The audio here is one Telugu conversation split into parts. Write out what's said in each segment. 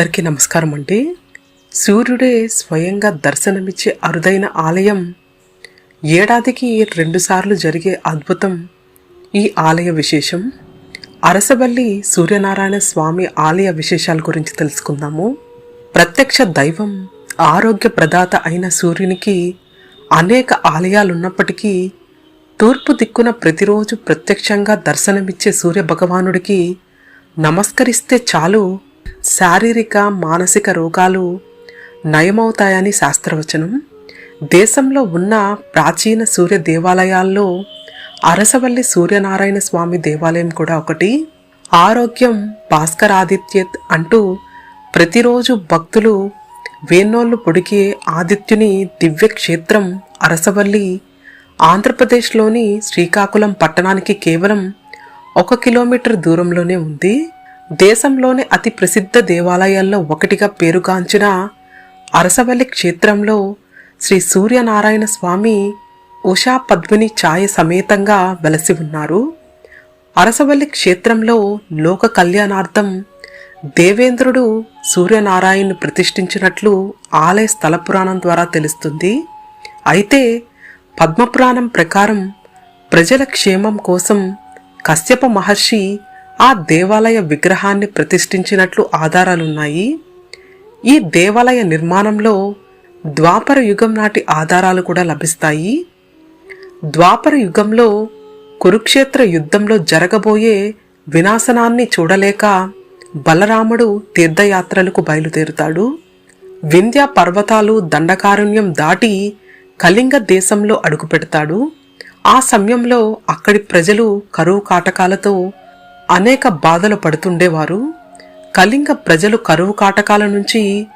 అందరికీ నమస్కారం అండి. సూర్యుడే స్వయంగా దర్శనమిచ్చే అరుదైన ఆలయం. ఏడాదికి రెండుసార్లు జరిగే అద్భుతం ఈ ఆలయ విశేషం. అరసవల్లి సూర్యనారాయణ స్వామి ఆలయ విశేషాల గురించి తెలుసుకుందాము. ప్రత్యక్ష దైవం ఆరోగ్య ప్రదాత అయిన సూర్యునికి అనేక ఆలయాలున్నప్పటికీ తూర్పు దిక్కున ప్రతిరోజు ప్రత్యక్షంగా దర్శనమిచ్చే సూర్య భగవానుడికి నమస్కరిస్తే చాలు శారీరక మానసిక రోగాలు నయమవుతాయని శాస్త్రవచనం. దేశంలో ఉన్న ప్రాచీన సూర్య దేవాలయాల్లో అరసవల్లి సూర్యనారాయణ స్వామి దేవాలయం కూడా ఒకటి. ఆరోగ్యం భాస్కరాదిత్యత్ అంటూ ప్రతిరోజు భక్తులు వేన్నోళ్ళు పొడిగే ఆదిత్యుని దివ్య క్షేత్రం అరసవల్లి ఆంధ్రప్రదేశ్లోని శ్రీకాకుళం పట్టణానికి కేవలం ఒక కిలోమీటర్ దూరంలోనే ఉంది. దేశంలోని అతి ప్రసిద్ధ దేవాలయాల్లో ఒకటిగా పేరుగాంచిన అరసవల్లి క్షేత్రంలో శ్రీ సూర్యనారాయణ స్వామి ఉషా పద్మిని ఛాయ సమేతంగా వెలసి ఉన్నారు. అరసవల్లి క్షేత్రంలో లోక కళ్యాణార్థం దేవేంద్రుడు సూర్యనారాయణను ప్రతిష్ఠించినట్లు ఆలయ స్థల పురాణం ద్వారా తెలుస్తుంది. అయితే పద్మపురాణం ప్రకారం ప్రజల క్షేమం కోసం కశ్యప మహర్షి ఆ దేవాలయ విగ్రహాన్ని ప్రతిష్ఠించినట్లు ఆధారాలున్నాయి. ఈ దేవాలయ నిర్మాణంలో ద్వాపర యుగం నాటి ఆధారాలు కూడా లభిస్తాయి. ద్వాపర యుగంలో కురుక్షేత్ర యుద్ధంలో జరగబోయే వినాశనాన్ని చూడలేక బలరాముడు తీర్థయాత్రలకు బయలుదేరుతాడు. వింధ్య పర్వతాలు దండకారుణ్యం దాటి కళింగ దేశంలో అడుగుపెడతాడు. ఆ సమయంలో అక్కడి ప్రజలు కరువు కాటకాలతో అనేక బాధలు పడుతుండేవారు. కళింగ ప్రజలు కరువు కాటకాల నుంచి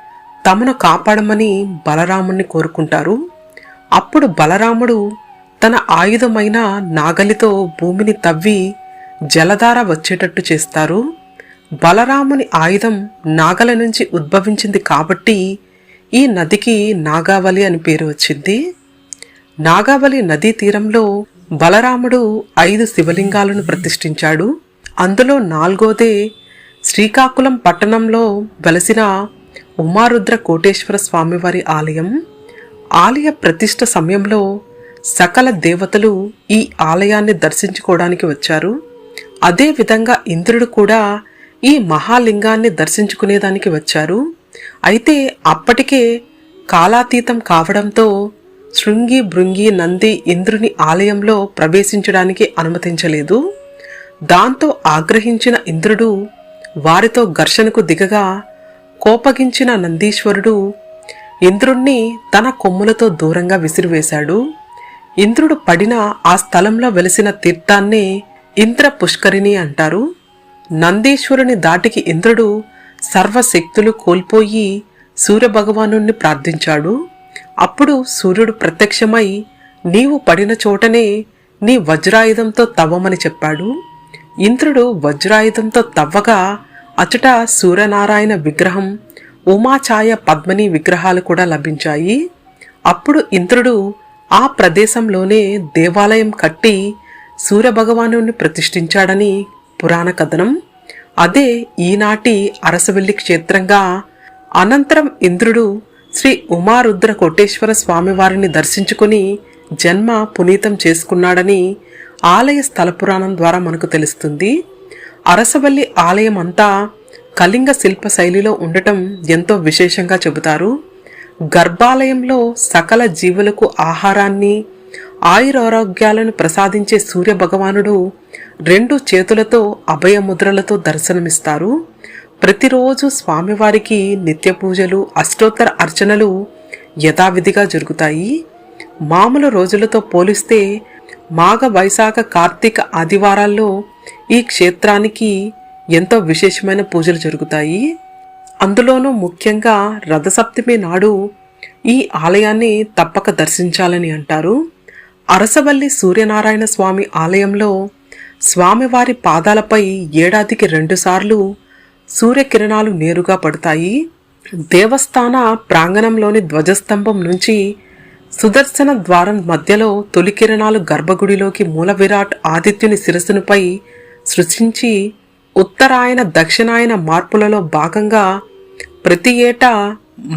తమను కాపాడమని బలరాముణ్ణి కోరుకుంటారు. అప్పుడు బలరాముడు తన ఆయుధమైన నాగలితో భూమిని తవ్వి జలధార వచ్చేటట్టు చేస్తారు. బలరాముని ఆయుధం నాగల నుంచి ఉద్భవించింది కాబట్టి ఈ నదికి నాగావళి అని పేరు వచ్చింది. నాగావళి నదీ తీరంలో బలరాముడు ఐదు శివలింగాలను ప్రతిష్ఠించాడు. అందులో నాలుగోదే శ్రీకాకుళం పట్టణంలో వెలసిన ఉమారుద్ర కోటేశ్వర స్వామివారి ఆలయం. ఆలయ ప్రతిష్ట సమయంలో సకల దేవతలు ఈ ఆలయాన్ని దర్శించుకోవడానికి వచ్చారు. అదే విధంగా ఇంద్రుడు కూడా ఈ మహాలింగాన్ని దర్శించుకునేదానికి వచ్చారు. అయితే అప్పటికే కాలాతీతం కావడంతో శృంగి భృంగి నంది ఇంద్రుని ఆలయంలో ప్రవేశించడానికి అనుమతించలేదు. దాంతో ఆగ్రహించిన ఇంద్రుడు వారితో ఘర్షణకు దిగగా కోపగించిన నందీశ్వరుడు ఇంద్రుణ్ణి తన కొమ్ములతో దూరంగా విసిరివేశాడు. ఇంద్రుడు పడిన ఆ స్థలంలో వెలిసిన తీర్థాన్నే ఇంద్ర పుష్కరిణి అంటారు. నందీశ్వరుని దాటికి ఇంద్రుడు సర్వశక్తులు కోల్పోయి సూర్యభగవాను ప్రార్థించాడు. అప్పుడు సూర్యుడు ప్రత్యక్షమై నీవు పడిన చోటనే నీ వజ్రాయుధంతో తవ్వమని చెప్పాడు. ఇంద్రుడు వజ్రాయుధంతో తవ్వగా అచట సూర్యనారాయణ విగ్రహం ఉమాఛాయ పద్మని విగ్రహాలు కూడా లభించాయి. అప్పుడు ఇంద్రుడు ఆ ప్రదేశంలోనే దేవాలయం కట్టి సూర్యభగవాను ప్రతిష్ఠించాడని పురాణ కథనం. అదే ఈనాటి అరసవెల్లి క్షేత్రంగా అనంతరం ఇంద్రుడు శ్రీ ఉమారుద్ర కోటేశ్వర స్వామివారిని దర్శించుకుని జన్మ పునీతం చేసుకున్నాడని ఆలయ స్థల పురాణం ద్వారా మనకు తెలుస్తుంది. అరసవల్లి ఆలయం అంతా కళింగ శిల్ప శైలిలో ఉండటం ఎంతో విశేషంగా చెబుతారు. గర్భాలయంలో సకల జీవులకు ఆహారాన్ని ఆయురారోగ్యాలను ప్రసాదించే సూర్య భగవానుడు రెండు చేతులతో అభయముద్రలతో దర్శనమిస్తారు. ప్రతిరోజు స్వామివారికి నిత్య పూజలు అష్టోత్తర అర్చనలు యథావిధిగా జరుగుతాయి. మామూలు రోజులతో పోలిస్తే మాఘ వైశాఖ కార్తీక ఆదివారాల్లో ఈ క్షేత్రానికి ఎంతో విశేషమైన పూజలు జరుగుతాయి. అందులోనూ ముఖ్యంగా రథసప్తమి నాడు ఈ ఆలయాన్ని తప్పక దర్శించాలని అంటారు. అరసవల్లి సూర్యనారాయణ స్వామి ఆలయంలో స్వామివారి పాదాలపై ఏడాదికి రెండుసార్లు సూర్యకిరణాలు నేరుగా పడతాయి. దేవస్థాన ప్రాంగణంలోని ధ్వజస్తంభం నుంచి సుదర్శన ద్వారం మధ్యలో తొలి కిరణాలు గర్భగుడిలోకి మూల విరాట్ ఆదిత్యుని శిరస్సునుపై సృష్టించి ఉత్తరాయణ దక్షిణాయన మార్పులలో భాగంగా ప్రతి ఏటా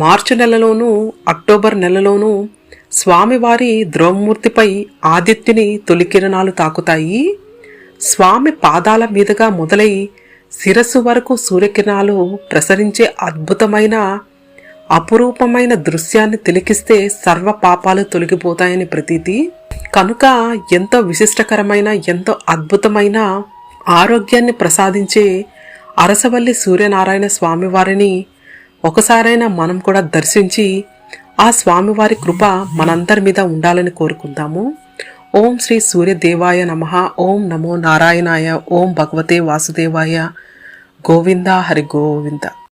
మార్చి నెలలోనూ అక్టోబర్ నెలలోనూ స్వామివారి ద్రోమూర్తిపై ఆదిత్యుని తొలికిరణాలు తాకుతాయి. స్వామి పాదాల మీదుగా మొదలై శిరస్సు వరకు సూర్యకిరణాలు ప్రసరించే అద్భుతమైన అపురూపమైన దృశ్యాన్ని తిలికిస్తే సర్వ పాపాలు తొలగిపోతాయని ప్రతీతి. కనుక ఎంతో విశిష్టకరమైన ఎంతో అద్భుతమైన ఆరోగ్యాన్ని ప్రసాదించే అరసవల్లి సూర్యనారాయణ స్వామివారిని ఒకసారైనా మనం కూడా దర్శించి ఆ స్వామివారి కృప మనందరి మీద ఉండాలని కోరుకుందాము. ఓం శ్రీ సూర్యదేవాయ నమ. ఓం నమో నారాయణాయ. ఓం భగవతే వాసుదేవాయ. గోవింద హరి గోవింద.